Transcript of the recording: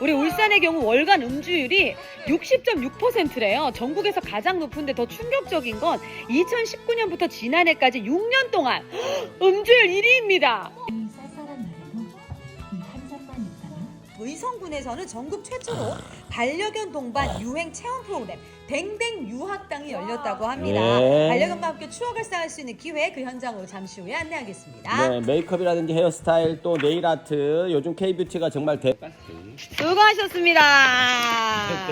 우리 울산의 경우 월간 음주율이 60.6%래요. 전국에서 가장 높은데 더 충격적인 건 2019년부터 지난해까지 6년 동안 음주율 1위입니다. 이 쌀쌀한 날에도 이 한 잔만 있다면 의성군에서는 전국 최초로 반려견 동반 유행 체험 프로그램 댕댕 유학당이 열렸다고 합니다. 예. 반려견과 함께 추억을 쌓을 수 있는 기회 그 현장으로 잠시 후에 안내하겠습니다. 네, 메이크업이라든지 헤어스타일 또 네일 아트 요즘 K뷰티가 정말 대 수고하셨습니다.